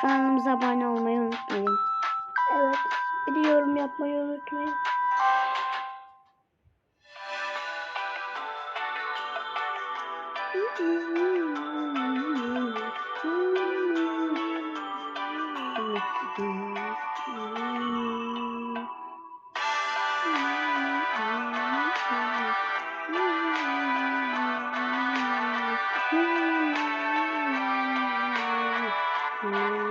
Kanalımıza abone olmayı unutmayın. Evet. Bir de yorum yapmayı unutmayın. Yollarına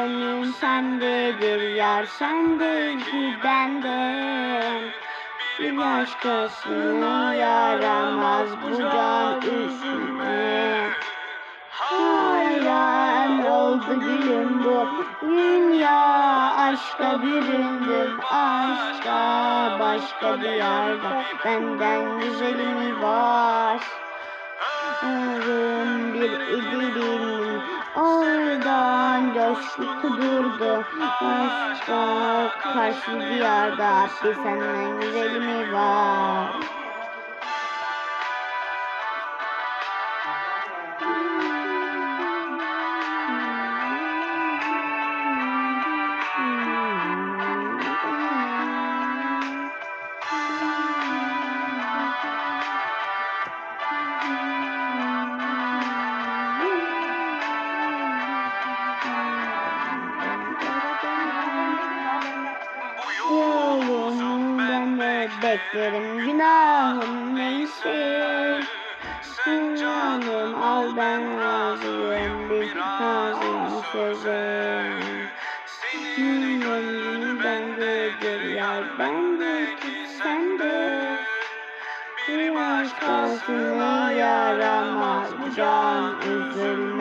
Gönlüm sendedir yar sendedir benden. Bir başkasına yaramaz bu can üzülme Hayran oldu gülüm bu Dünya aşka büründüm Aşka başka diyarda Benden güzeli mi var. Ağrım bir idilin Oradan coşku kudurdu Aşka karşı diyarda Bir senden güzeli mi var beklerim. Günahım neyse canım al ben razıyım. Bir razıyım söze Gönlüm bendedir yar bendeki sende. Bir başkasına yaramaz bu can üzülme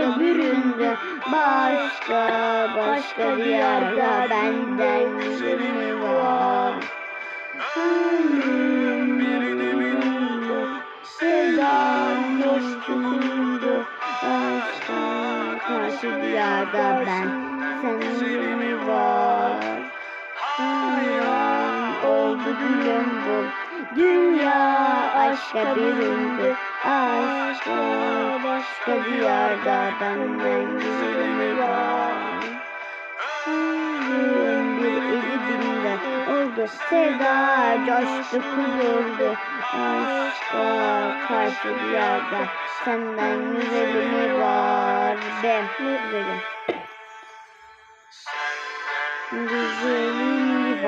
aşka büründü Başka başka diyarda benden güzeli var Ömrüm bir bu Sevdam coşkundu Aşka karşı diyarda ben Senin mi var. Hayran oldu gülüm bu. Dünya aşka büründü Aşka başka diyarda benden güzeli var Ömrüm bir eli dinde oldu Sevda coştu kudurdu. Aşka karşı diyarda Senden güzeli mi var be Güzelim Güzelim